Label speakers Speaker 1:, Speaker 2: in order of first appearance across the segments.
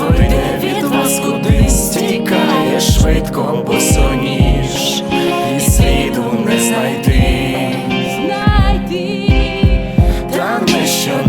Speaker 1: масло йде від вас кудись тікає швидко, бо соніж і сліду не знайти, знайти, там не що.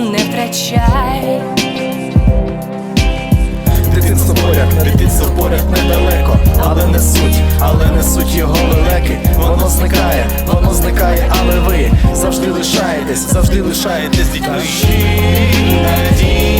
Speaker 1: не втрачай. Дитинство поряд, дитинство поряд недалеко, але не суть, але не суть його велике Воно зникає, воно зникає, але ви завжди лишаєтесь, завжди лишаєтесь дітьми. надії